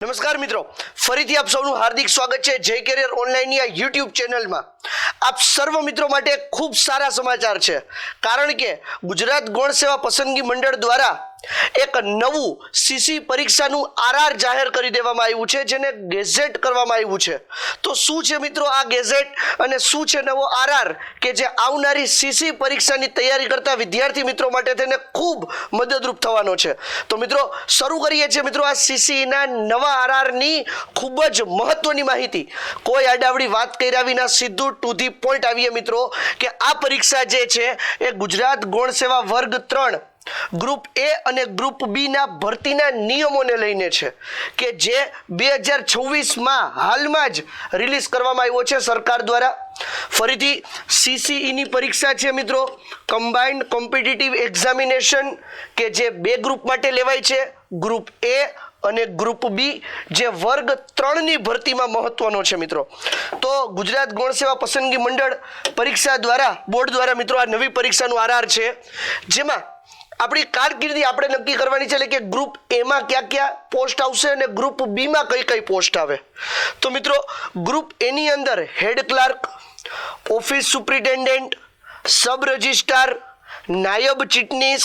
નમસ્કાર મિત્રો. ફરીથી આપ સૌનું હાર્દિક સ્વાગત છે. જય કેરિયર ઓનલાઈનની આ યુટ્યુબ ચેનલમાં આપ સર્વ મિત્રો માટે ખૂબ સારા સમાચાર છે. કારણ કે ગુજરાત ગૌણ સેવા પસંદગી મંડળ દ્વારા એક નવું સીસી પરીક્ષાનું આરઆર જાહેર કરી દેવામાં આવ્યું છે, જેને ગેઝેટ કરવામાં આવ્યું છે. તો શું છે મિત્રો આ ગેઝેટ અને શું છે નવો આરઆર કે જે આવનારી સીસી પરીક્ષાની તૈયારી કરતા વિદ્યાર્થી મિત્રો માટે તેને ખૂબ મદદરૂપ થવાનો છે? તો મિત્રો, શરૂ કરીએ છીએ મિત્રો આ સીસીના નવા આરઆરની ખૂબ જ મહત્વની માહિતી. કોઈ આડાવડી વાત કર્યા વિના સીધું ટુ પોઈન્ટ આવીએ મિત્રો કે આ પરીક્ષા જે છે એ ગુજરાત ગૌણ સેવા વર્ગ ત્રણ ગ્રુપ એ અને ગ્રુપ બી ના ભરતીના નિયમોને લઈને છે કે જે બે હજાર છવ્વીસમાં હાલમાં જ રિલીઝ કરવામાં આવ્યો છે સરકાર દ્વારા. ફરીથી સીસીઈની પરીક્ષા છે મિત્રો. કમ્બાઇન્ડ કોમ્પિટિટિવ એક્ઝામિનેશન કે જે બે ગ્રુપ માટે લેવાય છે. ગ્રુપ એ અને ગ્રુપ બી જે વર્ગ ત્રણની ભરતીમાં મહત્વનો છે મિત્રો. તો ગુજરાત ગૌણ સેવા પસંદગી મંડળ પરીક્ષા દ્વારા, બોર્ડ દ્વારા મિત્રો આ નવી પરીક્ષાનું આરઆર છે. જેમાં આપણી કારકિર્દી આપણે નક્કી કરવાની છે એટલે કે ગ્રુપ એમાં ક્યાં ક્યાં પોસ્ટ આવશે અને ગ્રુપ બીમાં કઈ કઈ પોસ્ટ આવે. તો મિત્રો ગ્રુપ એની અંદર head clerk office superintendent sub registrar નાયબ ચીટનીસ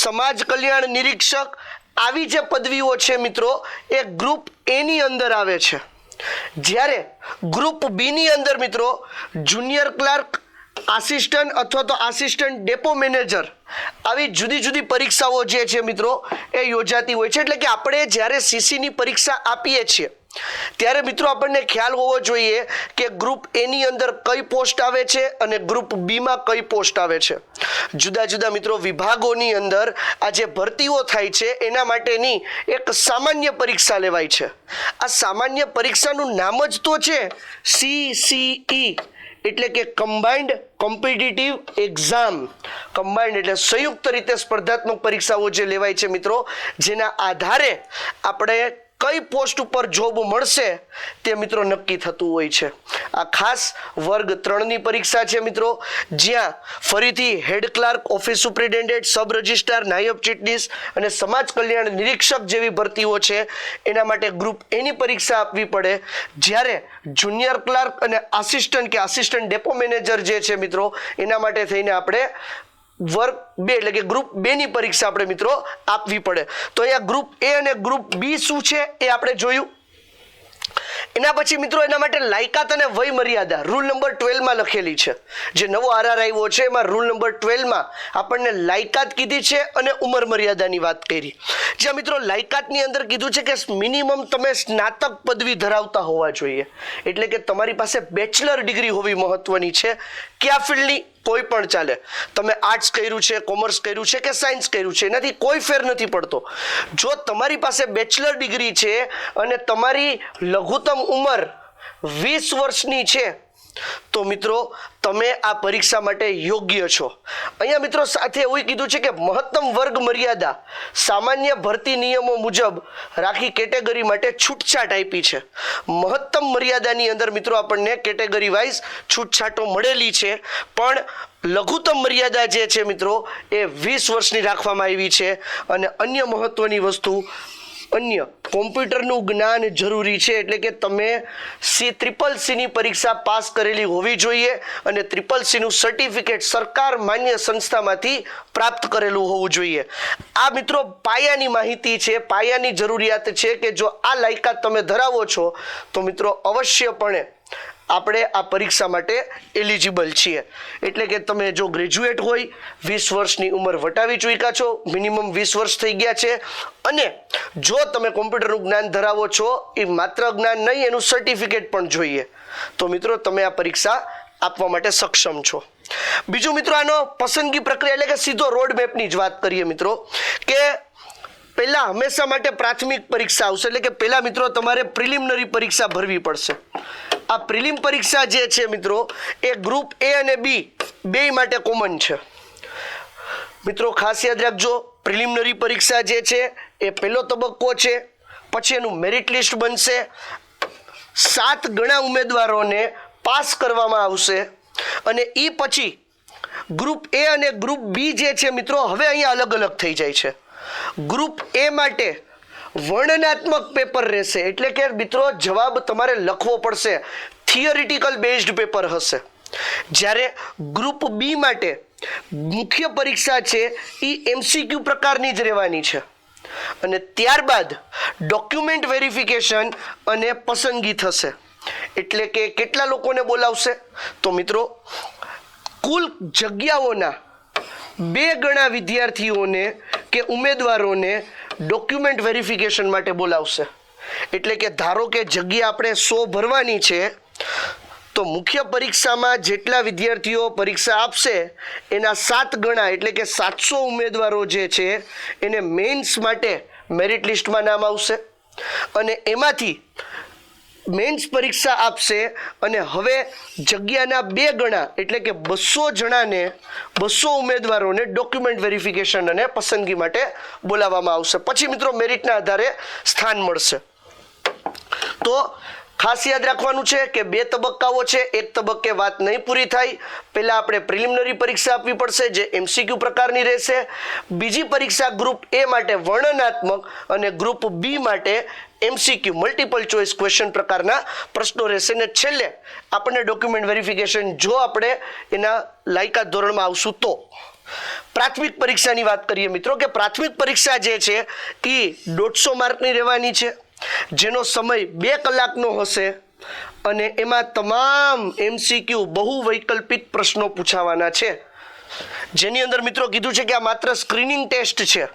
સમાજ કલ્યાણ નિરીક્ષક આવી જે પદવીઓ છે મિત્રો, એ ગ્રુપ એની અંદર આવે છે. જ્યારે ગ્રુપ બીની અંદર મિત્રો જુનિયર ક્લાર્ક આસિસ્ટન્ટ અથવા તો આસિસ્ટન્ટ ડેપો મેનેજર આવી જુદી જુદી પરીક્ષાઓ જે છે મિત્રો, એ યોજાતી હોય છે. એટલે કે આપણે જ્યારે સીસીની પરીક્ષા આપીએ છીએ ત્યારે મિત્રો આપણને ખ્યાલ હોવો જોઈએ કે ગ્રુપ એની અંદર કઈ પોસ્ટ આવે છે અને ગ્રુપ બીમાં કઈ પોસ્ટ આવે છે. જુદા જુદા મિત્રો વિભાગોની અંદર આ જે ભરતીઓ થાય છે એના માટેની એક સામાન્ય પરીક્ષા લેવાય છે. આ સામાન્ય પરીક્ષાનું નામ જ તો છે સીસીઈ એટલે કે કમ્બાઇન્ડ કોમ્પિટિટિવ એક્ઝામ કમ્બાઇન્ડ એટલે સંયુક્ત રીતે સ્પર્ધાત્મક પરીક્ષાઓ જે લેવાય છે મિત્રો, જેના આધારે આપણે કઈ પોસ્ટ ઉપર જોબ મળશે તે મિત્રો નક્કી થતું હોય છે. આ ખાસ વર્ગ ત્રણની પરીક્ષા છે મિત્રો. જ્યાં ફરીથી head clerk, office superintendent, sub registrar, નાયબ ચીટનીસ અને સમાજ કલ્યાણ નિરીક્ષક જેવી ભરતીઓ છે. એના માટે ગ્રુપ એની પરીક્ષા આપવી પડે. જ્યારે જુનિયર ક્લાર્ક અને આસિસ્ટન્ટ કે આસિસ્ટન્ટ ડેપો મેનેજર જે છે મિત્રો, એના માટે થઈને આપણે વર્ગ બે એટલે કે ગ્રુપ બે ની પરીક્ષા આપણે મિત્રો આપવી પડે. તો અહીંયા ગ્રુપ એ અને ગ્રુપ બી શું છે એ આપણે જોયું. એના પછી મિત્રો એના માટે લાયકાત અને વય મર્યાદા રૂલ નંબર ટ્વેલ્વમાં લખેલી છે. જે નવો આરઆર આવ્યો છે, એમાં રૂલ નંબર ટ્વેલ્વમાં આપણને લાયકાત કીધી છે અને ઉંમર મર્યાદાની વાત કરી. જ્યાં મિત્રો લાયકાતની અંદર કીધું છે કે મિનિમમ તમે સ્નાતક પદવી ધરાવતા હોવા જોઈએ. એટલે કે તમારી પાસે બેચલર ડિગ્રી હોવી મહત્વની છે. કયા ફિલ્ડની કોઈ પણ ચાલે. તમે આર્ટ્સ કર્યું છે, કોમર્સ કર્યું છે કે સાયન્સ કર્યું છે, એનાથી કોઈ ફેર નથી પડતો. જો તમારી પાસે બેચલર ડિગ્રી છે અને તમારી લઘુત્તમ ઉંમર વીસ વર્ષની છે તો મિત્રો, તમે આ પરીક્ષા માટે યોગ્ય છો. અહીંયા મિત્રો સાથે એવું કીધું છે કે મહત્તમ વર્ગ મર્યાદા સામાન્ય ભરતી નિયમો મુજબ રાખી કેટેગરી માટે છૂટછાટ આપી છે. મહત્તમ મર્યાદાની અંદર મિત્રો આપણને કેટેગરી વાઇઝ છૂટછાટો મળેલી છે. પણ લઘુત્તમ મર્યાદા જે છે મિત્રો, એ વીસ વર્ષની રાખવામાં આવી છે. અને અન્ય મહત્વની વસ્તુ અન્ય કોમ્પ્યુટરનું જ્ઞાન જરૂરી છે એટલે કે તમે સી ત્રિપલ સીની પરીક્ષા પાસ કરેલી હોવી જોઈએ અને ત્રિપલ સીનું સર્ટિફિકેટ સરકાર માન્ય સંસ્થામાંથી પ્રાપ્ત કરેલું હોવું જોઈએ. આ મિત્રો પાયાની માહિતી છે, પાયાની જરૂરિયાત છે કે જો આ લાયકાત તમે ધરાવો છો, તો મિત્રો અવશ્યપણે આપણે આ પરીક્ષા માટે એલિજિબલ છીએ. એટલે કે તમે જો ગ્રેજ્યુએટ હોય, વીસ વર્ષની ઉંમર વટાવી ચૂક્યા છો મિનિમમ વીસ વર્ષ થઈ ગયા છે, અને જો તમે કોમ્પ્યુટરનું જ્ઞાન ધરાવો છો, એ માત્ર જ્ઞાન નહીં, એનું સર્ટિફિકેટ પણ જોઈએ. તો મિત્રો, તમે આ પરીક્ષા આપવા માટે સક્ષમ છો. બીજું મિત્રો, આનો પસંદગી પ્રક્રિયા, એટલે કે સીધો રોડ મેપની જ વાત કરીએ મિત્રો, કે પહેલા હંમેશા માટે પ્રાથમિક પરીક્ષા આવશે, એટલે કે પહેલા મિત્રો, તમારે પ્રિલિમિનરી પરીક્ષા ભરવી પડશે. આ પ્રિલિમ પરીક્ષા જે છે મિત્રો, એ ગ્રુપ એ અને બી બેય માટે કોમન છે. મિત્રો, ખાસ યાદ રાખજો, પ્રિલિમિનરી પરીક્ષા જે છે, એ પહેલો તબક્કો છે, પછી એનું મેરિટ લિસ્ટ બનશે. સાત ગણા ઉમેદવારોને પાસ કરવામાં આવશે. અને એ પછી ગ્રુપ એ અને ગ્રુપ બી જે છે મિત્રો, હવે અહીંયા અલગ અલગ થઈ જાય છે. ગ્રુપ એ માટે વર્ણનાત્મક પેપર રહેશે. એટલે કે મિત્રો, જવાબ તમારે લખવો પડશે. થિયરિટિકલ બેઝડ પેપર હશે. જ્યારે ગ્રુપ બી માટે મુખ્ય પરીક્ષા છે એ એમસીક્યુ પ્રકારની જ રહેવાની છે. અને ત્યારબાદ ડોક્યુમેન્ટ વેરિફિકેશન અને પસંદગી થશે. એટલે કે કેટલા લોકોને બોલાવશે? તો મિત્રો, કુલ જગ્યાઓના બે ગણા વિદ્યાર્થીઓને કે ઉમેદવારોને ડોક્યુમેન્ટ વેરિફિકેશન માટે બોલાવશે. એટલે કે ધારો કે જગ્યા આપણે સો ભરવાની છે, તો મુખ્ય પરીક્ષામાં જેટલા વિદ્યાર્થીઓ પરીક્ષા આપશે, એના સાત ગણા એટલે કે સાતસો ઉમેદવારો જે છે, એને મેન્સ માટે મેરિટ લિસ્ટમાં નામ આવશે. અને એમાંથી મેન્સ પરીક્ષા આપશે અને હવે જગ્યાના બે ગણા, એટલે કે બસો જણાને, બસો ઉમેદવારોને ડોક્યુમેન્ટ વેરિફિકેશન અને પસંદગી માટે બોલાવવામાં આવશે. પછી મિત્રો મેરિટના આધારે સ્થાન મળશે. તો ખાસ યાદ રાખવાનું છે કે બે તબક્કાઓ છે, એક તબક્કે વાત નહીં પૂરી થાય. પહેલાં આપણે પ્રિલિમિનરી પરીક્ષા આપવી પડશે, જે એમસીક્યુ પ્રકારની રહેશે. બીજી પરીક્ષા ગ્રુપ એ માટે વર્ણનાત્મક અને ગ્રુપ બી માટે એમસીક્યુ મલ્ટિપલ ચોઇસ ક્વેશ્ચન પ્રકારના પ્રશ્નો રહેશે ને છેલ્લે આપણને ડોક્યુમેન્ટ વેરિફિકેશન જો આપણે એના લાયકાત ધોરણમાં આવશું તો. પ્રાથમિક પરીક્ષાની વાત કરીએ મિત્રો કે પ્રાથમિક પરીક્ષા જે છે એ દોઢસો માર્કની રહેવાની છે. જેનો સમય બે કલાકનો હશે અને એમાં તમામ એમસીક્યુ બહુ વૈકલ્પિક પ્રશ્નો પૂછાવાના છે. જેની અંદર મિત્રો કીધું છે કે આ માત્ર સ્ક્રીનિંગ ટેસ્ટ છે.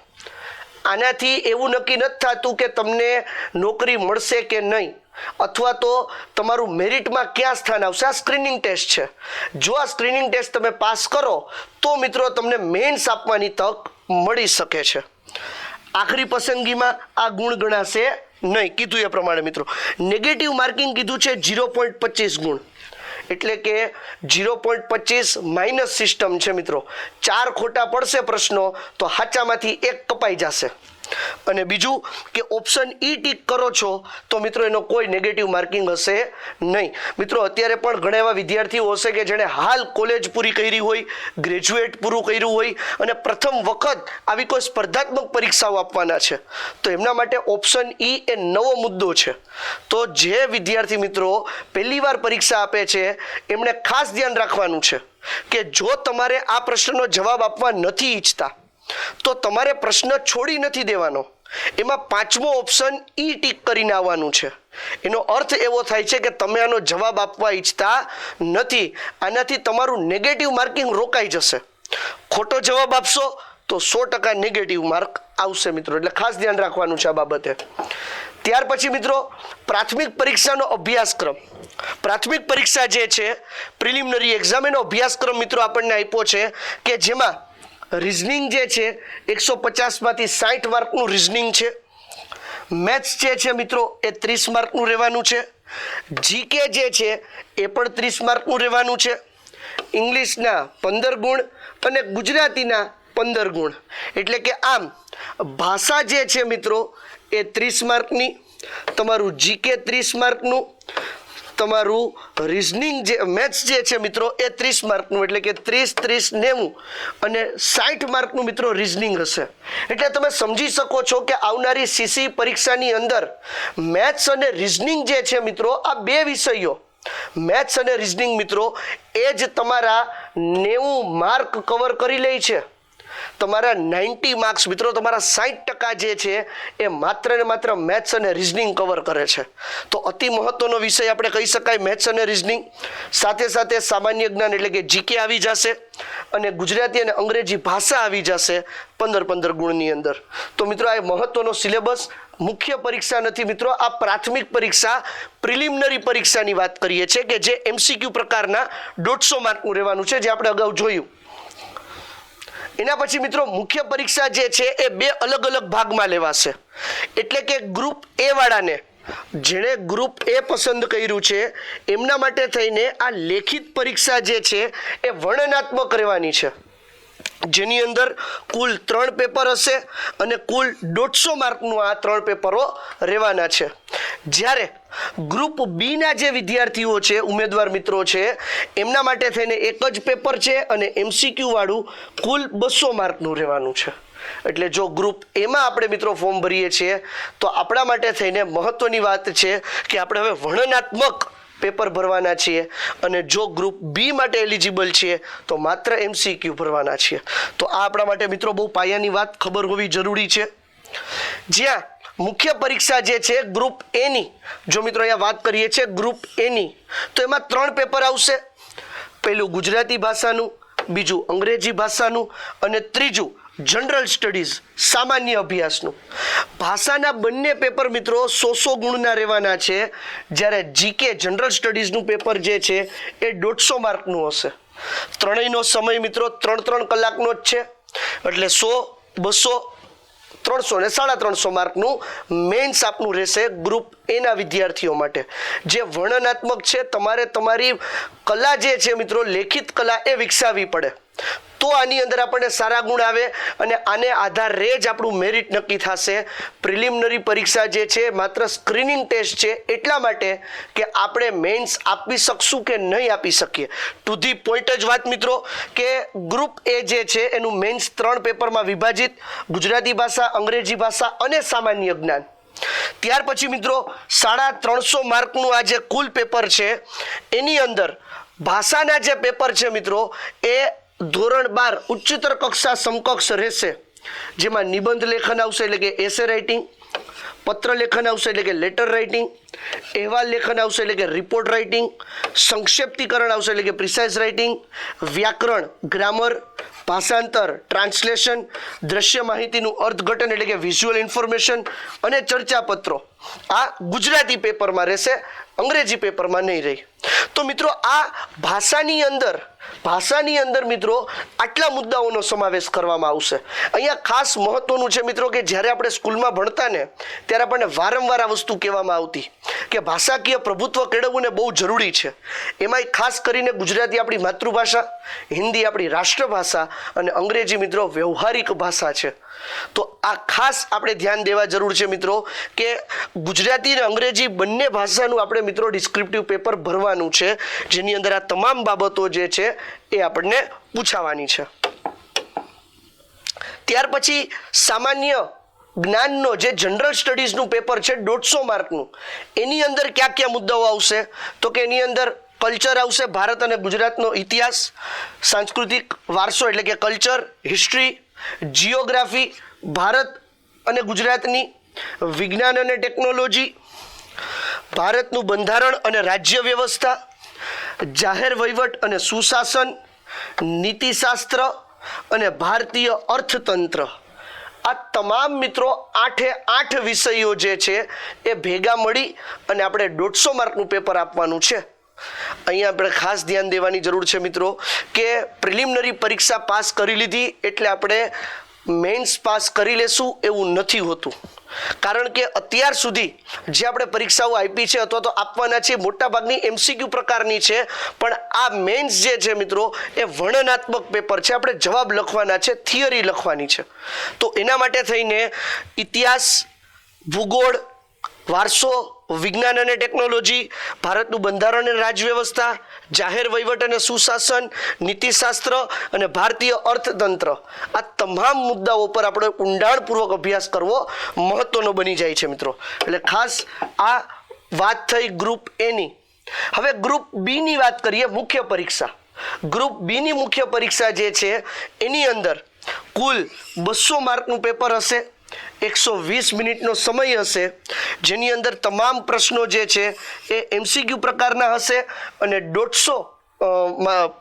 આનાથી એવું નક્કી નથી થતું કે તમને નોકરી મળશે કે નહીં. અથવા તો તમારું મેરિટમાં ક્યાં સ્થાન આવશે? આ સ્ક્રીનિંગ ટેસ્ટ છે. જો આ સ્ક્રીનિંગ ટેસ્ટ તમે પાસ કરો, તો મિત્રો તમને મેન્સ આપવાની તક મળી શકે છે. આખરી પસંદગીમાં આ ગુણ ગણાશે નહીં. કીધું એ પ્રમાણે મિત્રો. નેગેટિવ માર્કિંગ કીધું છે ઝીરો પોઈન્ટ પચીસ ગુણ. એટલે કે ઝીરો પોઈન્ટ પચીસ માઇનસ સિસ્ટમ છે મિત્રો. ચાર ખોટા પડશે પ્રશ્નો, તો હાચામાંથી એક કપાઈ જશે. અને બીજું કે ઓપ્શન ઈ ટીક કરો છો, તો મિત્રો એનો કોઈ નેગેટિવ માર્કિંગ હશે નહીં. મિત્રો, અત્યારે પણ ઘણા એવા વિદ્યાર્થીઓ હશે કે જેણે હાલ કોલેજ પૂરી કરી હોય ગ્રેજ્યુએટ પૂરું કર્યું હોય, અને પ્રથમ વખત આવી કોઈ સ્પર્ધાત્મક પરીક્ષાઓ આપવાના છે. તો એમના માટે ઓપ્શન ઈ એ નવો મુદ્દો છે. તો જે વિદ્યાર્થી મિત્રો પહેલી વાર પરીક્ષા આપે છે, એમણે ખાસ ધ્યાન રાખવાનું છે કે જો તમારે આ પ્રશ્નનો જવાબ આપવા નથી ઈચ્છતા તો તમારે પ્રશ્ન છોડી નથી દેવાનો. એમાં પાંચમો ઓપ્શન ઈ ટીક કરીને આવવાનું છે. એનો અર્થ એવો થાય છે કે તમે આનો જવાબ આપવા ઈચ્છતા નથી. આનાથી તમારું નેગેટિવ માર્કિંગ રોકાઈ જશે. ખોટો જવાબ આપશો તો સો ટકા નેગેટિવ માર્ક આવશે મિત્રો. એટલે ખાસ ધ્યાન રાખવાનું છે આ બાબતે. ત્યાર પછી મિત્રો, પ્રાથમિક પરીક્ષાનો અભ્યાસક્રમ. પ્રાથમિક પરીક્ષા જે છે પ્રિલિમિનરી એક્ઝામ એનો અભ્યાસક્રમ મિત્રો આપણને આપ્યો છે કે જેમાં રિઝનિંગ જે છે એકસો પચાસમાંથી સાઠ માર્કનું રિઝનિંગ છે. મેથ્સ જે છે મિત્રો, એ ત્રીસ માર્કનું રહેવાનું છે. જીકે જે છે, એ પણ ત્રીસ માર્કનું રહેવાનું છે. ઇંગ્લિશના પંદર ગુણ અને ગુજરાતીના પંદર ગુણ. એટલે કે આમ, ભાષા જે છે મિત્રો, એ ત્રીસ માર્કની, તમારું જીકે ત્રીસ માર્કનું તમારું રિઝનિંગ જે મેથ્સ જે છે મિત્રો, એ ત્રીસ માર્કનું, એટલે કે ત્રીસ ત્રીસ નેવું અને સાઠ માર્કનું મિત્રો રિઝનિંગ હશે. એટલે તમે સમજી શકો છો કે આવનારી સીસી પરીક્ષાની અંદર મેથ્સ અને રિઝનિંગ જે છે મિત્રો, આ બે વિષયો. મેથ્સ અને રિઝનિંગ મિત્રો, એ જ તમારા નેવું માર્ક કવર કરી લે છે. તમારા નાઇન્ટી માર્ક્સ મિત્રો, તમારા સાઠ ટકા જે છે એ માત્ર ને માત્ર મેથ્સ અને રિઝનિંગ કવર કરે છે. તો અતિ મહત્વનો વિષય આપણે કહી શકાય મેથ્સ અને રિઝનિંગ. સાથે સાથે સામાન્ય જ્ઞાન એટલે કે જીકે આવી જશે અને ગુજરાતી અને અંગ્રેજી ભાષા આવી જશે પંદર પંદર ગુણની અંદર. તો મિત્રો, આ મહત્વનો સિલેબસ. મુખ્ય પરીક્ષા નથી મિત્રો, આ પ્રાથમિક પરીક્ષા, પ્રિલિમિનરી પરીક્ષાની વાત કરીએ છીએ કે જે એમસીક્યુ પ્રકારના દોઢસો માર્કનું રહેવાનું છે, જે આપણે અગાઉ જોયું. એના પછી મિત્રો મુખ્ય પરીક્ષા જે છે એ બે અલગ અલગ ભાગમાં લેવાશે. એટલે કે ગ્રુપ એ વાળાને જેણે ગ્રુપ એ પસંદ કર્યું છે, એમના માટે થઈને આ લેખિત પરીક્ષા જે છે એ વર્ણનાત્મક રહેવાની છે. જેની અંદર કુલ ત્રણ પેપર હશે અને કુલ દોઢસો માર્કનું આ ત્રણ પેપરો રહેવાના છે. જ્યારે ગ્રુપ બીના જે વિદ્યાર્થીઓ છે, ઉમેદવાર મિત્રો છે, એમના માટે થઈને એક જ પેપર છે અને એમસીક્યુ વાળું કુલ બસો માર્કનું રહેવાનું છે. એટલે જો ગ્રુપ એમાં આપણે મિત્રો ફોર્મ ભરીએ છીએ, તો આપણા માટે થઈને મહત્વની વાત છે કે આપણે હવે વર્ણનાત્મક પેપર ભરવાના છીએ અને જો ગ્રુપ બી માટે એલિજિબલ છીએ, તો માત્ર એમસીક્યુ ભરવાના છીએ. તો આ આપણા માટે મિત્રો બહુ પાયાની વાત, ખબર હોવી જરૂરી છે. જ્યાં મુખ્ય પરીક્ષા જે છે ગ્રુપ એની જો મિત્રો અહીંયા વાત કરીએ છીએ ગ્રુપ એની તો એમાં ત્રણ પેપર આવશે. પહેલું ગુજરાતી ભાષાનું, બીજું અંગ્રેજી ભાષાનું અને ત્રીજું જનરલ સ્ટડીઝ સામાન્ય અભ્યાસનું. ભાષાના બંને પેપર મિત્રો સો સો ગુણના રહેવાના છે. જ્યારે જીકે જનરલ સ્ટડીઝનું પેપર જે છે, એ દોઢસો માર્કનું હશે. ત્રણેયનો સમય મિત્રો ત્રણ ત્રણ કલાકનો જ છે. એટલે સો, બસો ત્રણસો ને સાડા ત્રણસો માર્કનું મેન્સ આપનું રહેશે ગ્રુપ એના વિદ્યાર્થીઓ માટે. જે વર્ણનાત્મક છે, તમારે તમારી કલા જે છે મિત્રો, લેખિત કલા એ વિકસાવવી પડે. તો આની અંદર આપણને સારા ગુણ આવે અને આને આધારે જ આપણું મેરિટ નક્કી થશે. પ્રિલિમિનરી પરીક્ષા જે છે, માત્ર સ્ક્રીનિંગ ટેસ્ટ છે, એટલા માટે કે આપણે મેન્સ આપી શકશું કે નહીં આપી શકીએ. ટુ ધી પોઈન્ટ જ વાત મિત્રો, કે ગ્રુપ એ જે છે, એનું મેન્સ ત્રણ પેપરમાં વિભાજિત, ગુજરાતી ભાષા, અંગ્રેજી ભાષા અને સામાન્ય જ્ઞાન. ત્યાર પછી મિત્રો, સાડા ત્રણસો માર્કનું આ જે કુલ પેપર છે, એની અંદર ભાષાના જે પેપર છે મિત્રો, એ ધોરણ બાર ઉચ્ચતર કક્ષા સમકક્ષ રહેશે. જેમાં નિબંધ લેખન આવશે એટલે કે એસે રાઇટિંગ પત્ર લેખન આવશે એટલે કે લેટર રાઇટિંગ અહેવાલ લેખન આવશે એટલે કે રિપોર્ટ રાઇટિંગ સંક્ષેપ્તીકરણ આવશે એટલે કે પ્રિસાઇઝ રાઇટિંગ વ્યાકરણ ગ્રામર ભાષાંતર ટ્રાન્સલેશન દ્રશ્ય માહિતીનું અર્થઘટન એટલે કે વિઝ્યુઅલ ઇન્ફોર્મેશન અને ચર્ચાપત્રો. આ ગુજરાતી પેપરમાં રહેશે, અંગ્રેજી પેપરમાં નહીં રહી. તો મિત્રો, આ ભાષાની અંદર ભાષાની અંદર મિત્રો આટલા મુદ્દાઓનો સમાવેશ કરવામાં આવશે. અહીંયા ખાસ મહત્વનું છે મિત્રો કે જ્યારે આપણે સ્કૂલમાં ભણતા ને, ત્યારે આપણને વારંવાર આ વસ્તુ કહેવામાં આવતી કે ભાષાકીય પ્રભુત્વ કેળવવું ને બહુ જરૂરી છે. એમાંય ખાસ કરીને ગુજરાતી આપણી માતૃભાષા, હિન્દી આપણી રાષ્ટ્રભાષા અને અંગ્રેજી મિત્રો વ્યવહારિક ભાષા છે. તો આ ખાસ આપણે ધ્યાન દેવા જરૂર છે મિત્રો કે ગુજરાતી અને અંગ્રેજી બંને ભાષાનું આપણે મિત્રો ડિસ્ક્રિપ્ટિવ પેપર ભરવાનું છે. જેની અંદર આ તમામ બાબતો જે છે એ આપણને પૂછાવાની છે. ત્યાર પછી સામાન્ય જ્ઞાનનો જે જનરલ સ્ટડીઝનું પેપર છે દોઢસો માર્કનું એની અંદર કયા કયા મુદ્દાઓ આવશે? તો કે એની અંદર કલ્ચર આવશે, ભારત અને ગુજરાતનો ઇતિહાસ, સાંસ્કૃતિક વારસો એટલે કે કલ્ચર હિસ્ટ્રી જિયોગ્રાફી ભારત અને ગુજરાતની વિજ્ઞાન અને ટેકનોલોજી ભારતનું બંધારણ અને રાજ્ય વ્યવસ્થા જાહેર વહીવટ અને સુશાસન, નીતિશાસ્ત્ર અને ભારતીય અર્થતંત્ર. આ તમામ મિત્રો આઠે આઠ વિષયો જે છે એ ભેગા મળી અને આપણે દોઢસો માર્કનું પેપર આપવાનું છે. અહીંયા આપણે ખાસ ધ્યાન દેવાની જરૂર છે મિત્રો કે પ્રિલિમિનરી પરીક્ષા પાસ કરી લીધી એટલે આપણે મેન્સ પાસ કરી લેશું એવું નથી હોતું. કારણ કે અત્યાર સુધી જે આપણે પરીક્ષાઓ આપી છે અથવા તો આપવાના છે મોટાભાગની એમસીક્યુ પ્રકારની છે, પણ આ મેન્સ જે છે મિત્રો, એ વર્ણનાત્મક પેપર છે. આપણે જવાબ લખવાના છે થિયરી લખવાની છે. તો એના માટે થઈને ઇતિહાસ, ભૂગોળ, વારસો વિજ્ઞાન અને ટેકનોલોજી, ભારતનું બંધારણ અને રાજવ્યવસ્થા જાહેર વહીવટ અને સુશાસન, નીતિશાસ્ત્ર અને ભારતીય અર્થતંત્ર. આ તમામ મુદ્દાઓ પર આપણે ઊંડાણપૂર્વક અભ્યાસ કરવો મહત્વનો બની જાય છે મિત્રો. એટલે ખાસ આ વાત થઈ ગ્રુપ એની હવે ગ્રુપ બીની વાત કરીએ મુખ્ય પરીક્ષા. ગ્રુપ બીની મુખ્ય પરીક્ષા જે છે, એની અંદર કુલ બસો માર્કનું પેપર હશે. એકસો વીસ મિનિટનો સમય હશે. જેની અંદર તમામ પ્રશ્નો જે છે એ એમસીક્યુ પ્રકારના હશે અને દોઢસો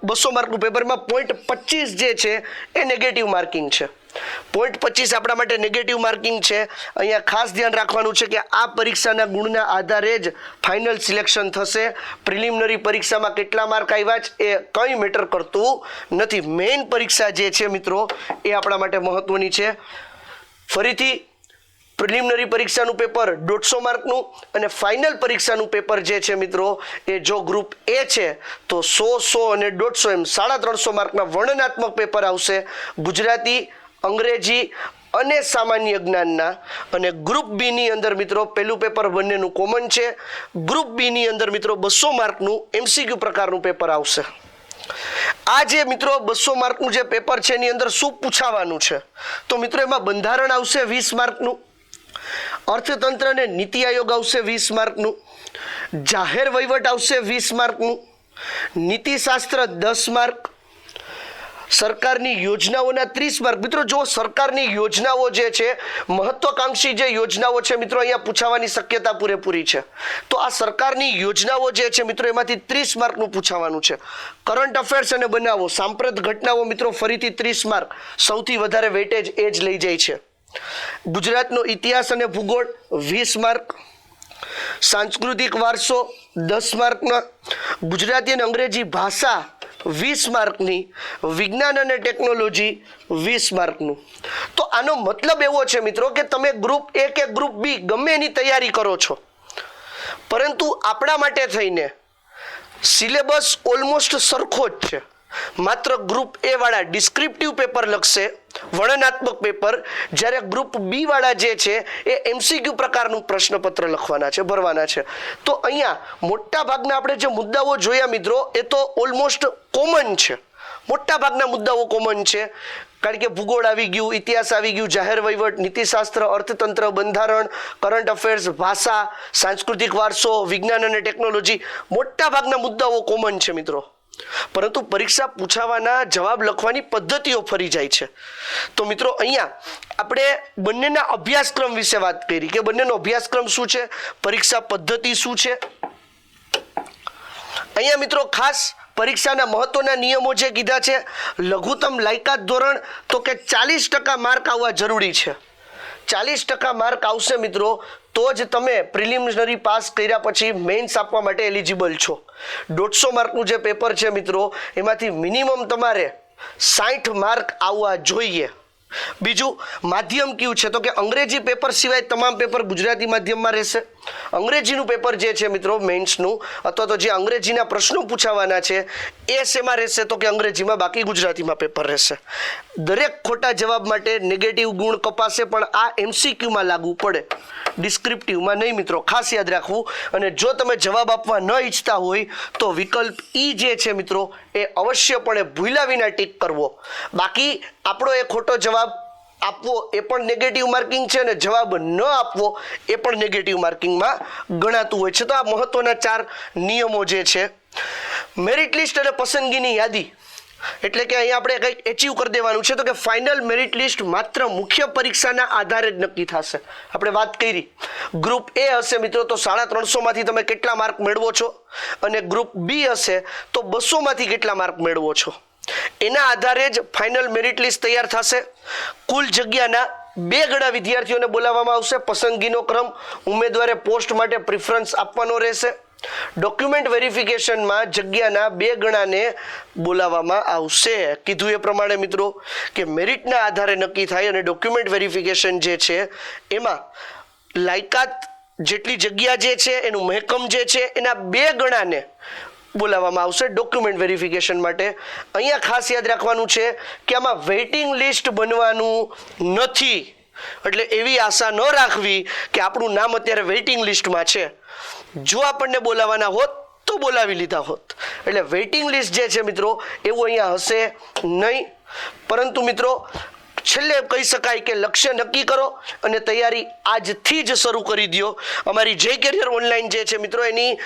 બસો માર્કનું પેપરમાં પોઈન્ટ પચીસ જે છે એ નેગેટિવ માર્કિંગ છે. પોઈન્ટ પચીસ આપણા માટે નેગેટિવ માર્કિંગ છે. અહીંયા ખાસ ધ્યાન રાખવાનું છે કે આ પરીક્ષાના ગુણના આધારે જ ફાઇનલ સિલેક્શન થશે. પ્રિલિમિનરી પરીક્ષામાં કેટલા માર્ક આવ્યા છે એ કંઈ મેટર કરતું નથી. મેઇન પરીક્ષા જે છે મિત્રો એ આપણા માટે મહત્ત્વની છે. ફરીથી પ્રિલિમિનરી પરીક્ષાનું પેપર, દોઢસો માર્કનું અને ફાઇનલ પરીક્ષાનું પેપર જે છે મિત્રો, એ જો ગ્રુપ એ છે, તો સો સો અને દોઢસો એમ સાડા ત્રણસો માર્કના વર્ણનાત્મક પેપર આવશે ગુજરાતી, અંગ્રેજી અને સામાન્ય જ્ઞાનના. અને ગ્રુપ બીની અંદર મિત્રો, પહેલું પેપર બંનેનું કોમન છે. ગ્રુપ બીની અંદર મિત્રો બસો માર્કનું એમસીક્યુ પ્રકારનું પેપર આવશે. આ જે મિત્રો બસો માર્કનું જે પેપર છે એની અંદર શું પૂછાવાનું છે? તો મિત્રો એમાં બંધારણ આવશે વીસ માર્કનું અર્થતંત્ર અને નીતિ આયોગ આવશે વીસ માર્કનું, જાહેર વહીવટ આવશે વીસ માર્કનું, નીતિશાસ્ત્ર દસ માર્ક સરકારની યોજનાઓના ત્રીસ માર્ક. મિત્રો, જો સરકારની યોજનાઓ જે છે, મહત્વાકાંક્ષી જે યોજનાઓ છે, મિત્રો, અહીંયા પૂછાવાની શક્યતા પૂરેપૂરી છે. તો આ સરકારની યોજનાઓ જે છે, મિત્રો, એમાંથી ત્રીસ માર્કનું પૂછાવાનું છે. કરંટ અફેર્સ અને બનાવો, સાંપ્રત ઘટનાઓ, મિત્રો, ફરીથી ત્રીસ માર્ક. સૌથી વધારે વેટેજ એ જ લઈ જાય છે. ગુજરાતનો ઇતિહાસ અને ભૂગોળ, વીસ માર્ક. સાંસ્કૃતિક વારસો, દસ માર્કના. ગુજરાતી અને અંગ્રેજી ભાષા વીસ માર્કની, વિજ્ઞાન અને ટેકનોલોજી વીસ માર્કનું. તો આનો મતલબ એવો છે મિત્રો કે તમે ગ્રુપ એ કે ગ્રુપ બી ગમે એની તૈયારી કરો છો. પરંતુ આપણા માટે થઈને સિલેબસ ઓલમોસ્ટ સરખો જ છે. માત્ર ગ્રુપ એ વાળા ડિસ્ક્રિપ્ટિવ પેપર લખશે વર્ણનાત્મક પેપર જ્યારે ગ્રુપ બી વાળા જે છે એ એમસીક્યુ પ્રકારનું પ્રશ્નપત્ર લખવાના છે, ભરવાના છે. તો અહીંયા મોટા ભાગના આપણે જે મુદ્દાઓ જોયા મિત્રો, એ તો ઓલમોસ્ટ કોમન છે. મોટા ભાગના મુદ્દાઓ કોમન છે. કારણ કે ભૂગોળ આવી ગયું, ઇતિહાસ આવી ગયું, જાહેર વહીવટ, નીતિશાસ્ત્ર, અર્થતંત્ર, બંધારણ કરંટ અફેર્સ ભાષા, સાંસ્કૃતિક વારસો, વિજ્ઞાન અને ટેકનોલોજી મોટા ભાગના મુદ્દાઓ કોમન છે મિત્રો. પરંતુ પરીક્ષા પૂછાવાના જવાબ લખવાની પદ્ધતિઓ ફરી જાય છે. તો મિત્રો અહીંયા આપણે બંનેના અભ્યાસક્રમ વિશે વાત કરી કે બંનેનો અભ્યાસક્રમ શું છે, પરીક્ષા પદ્ધતિ શું છે? અહીંયા મિત્રો ખાસ પરીક્ષાના મહત્વના નિયમો જે કીધા છે, લઘુત્તમ લાયકાત ધોરણ તો કે ચાલીસ ટકા માર્ક આવવા જરૂરી છે. ચાલીસ ટકા માર્ક આવશે મિત્રો, તો જ તમે પ્રિલિમિનરી પાસ કર્યા પછી મેઇન્સ આપવા માટે એલિજિબલ છો. દોઢસો માર્કનું જે પેપર છે મિત્રો, એમાંથી મિનિમમ તમારે સાઠ માર્ક આવવા જોઈએ. બીજું, માધ્યમ કયું છે? તો કે અંગ્રેજી પેપર સિવાય તમામ પેપર ગુજરાતી માધ્યમમાં રહેશે. અંગ્રેજીનું પેપર જે છે મિત્રો, મેઇન્સનું, અથવા તો જે અંગ્રેજીના પ્રશ્નો પૂછાવાના છે, એ શેમાં રહેશે? તો કે અંગ્રેજીમાં, બાકી ગુજરાતીમાં પેપર રહેશે. દરેક ખોટા જવાબ માટે નેગેટિવ ગુણ કપાશે, પણ આ એમસીક્યુમાં લાગુ પડે. ડિસ્ક્રિપ્ટિવમાં નહીં મિત્રો, ખાસ યાદ રાખવું. અને જો તમે જવાબ આપવા ન ઈચ્છતા હોય, તો વિકલ્પ ઈ જે છે મિત્રો એ અવશ્યપણે ભૂલ્યા વિના ટીક કરવો. બાકી આપણો એ ખોટો જવાબ આપવો એ પણ નેગેટિવ માર્કિંગ છે અને જવાબ ન આપવો એ પણ નેગેટિવ માર્કિંગમાં ગણાતું હોય છે. તો આ મહત્વના ચાર નિયમો જે છે મેરિટ લિસ્ટ અને પસંદગીની યાદી. એટલે કે અહીંયા આપણે કંઈક એચીવ કરી દેવાનું છે. તો કે ફાઇનલ મેરિટ લિસ્ટ માત્ર મુખ્ય પરીક્ષાના આધારે જ નક્કી થશે. આપણે વાત કરી. ગ્રુપ એ હશે મિત્રો, તો સાડા ત્રણસોમાંથી તમે કેટલા માર્ક મેળવો છો? અને ગ્રુપ બી હશે, તો બસોમાંથી કેટલા માર્ક મેળવો છો? એના આધારે જ ફાઇનલ મેરિટ લિસ્ટ તૈયાર થશે. કુલ જગ્યાના બે ગણા વિદ્યાર્થીઓને બોલાવવામાં આવશે. પસંદગીનો ક્રમ ઉમેદવારે પોસ્ટ માટે પ્રિફરન્સ આપવાનો રહેશે. ડોક્યુમેન્ટ વેરિફિકેશનમાં જગ્યાના બે ગણાને બોલાવવામાં આવશે. કીધું એ પ્રમાણે મિત્રો કે મેરિટના આધારે નક્કી થાય અને ડોક્યુમેન્ટ વેરિફિકેશન જે છે, એમાં લાયકાત જેટલી જગ્યા જે છે, એનું મહેકમ જે છે, એના બે ગણાને બોલાવવામાં આવશે ડોક્યુમેન્ટ વેરિફિકેશન માટે. અહીંયા ખાસ યાદ રાખવાનું છે કે આમાં વેઇટિંગ લિસ્ટ બનવાનું નથી. એટલે એવી આશા ન રાખવી કે આપણું નામ અત્યારે વેઇટિંગ લિસ્ટમાં છે. જો આપણને બોલાવવાના હોત તો બોલાવી લીધા હોત. એટલે વેઇટિંગ લિસ્ટ જે છે મિત્રો, એવું અહીંયા હશે નહીં. પરંતુ મિત્રો, છેલ્લે કહી શકાય કે લક્ષ્ય નક્કી કરો અને તૈયારી આજથી જ શરૂ કરી દો અમારી જે કેરિયર ઓનલાઈન જે છે મિત્રો, એની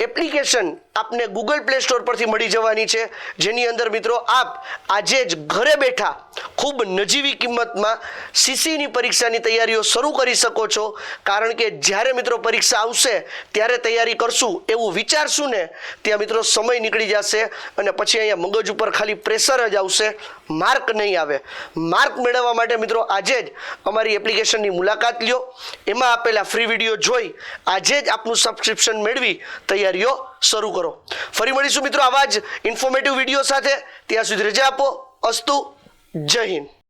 એપ્લિકેશન આપને ગૂગલ પ્લે સ્ટોર પરથી મળી જવાની છે. જેની અંદર મિત્રો આપ આજે જ ઘરે બેઠા ખૂબ નજીવી કિંમતમાં સીસીની પરીક્ષાની તૈયારીઓ શરૂ કરી શકો છો. કારણ કે જ્યારે મિત્રો પરીક્ષા આવશે, ત્યારે તૈયારી કરશું એવું વિચારશું ને, ત્યાં મિત્રો સમય નીકળી જશે અને પછી અહીંયા મગજ ઉપર ખાલી પ્રેશર જ આવશે. માર્ક નહીં આવે. માર્ક મેળવવા માટે મિત્રો આજે જ અમારી એપ્લિકેશનની મુલાકાત લ્યો. એમાં આપેલા ફ્રી વીડિયો જોઈ આજે જ આપનું સબસ્ક્રિપ્શન મેળવી તૈયારીઓ શરૂ કરો. ફરી મળીશું મિત્રો આવા જ ઇન્ફોર્મેટિવ વીડિયો સાથે. ત્યાં સુધી રજા આપો. અસ્તુ. જય હિન્દ.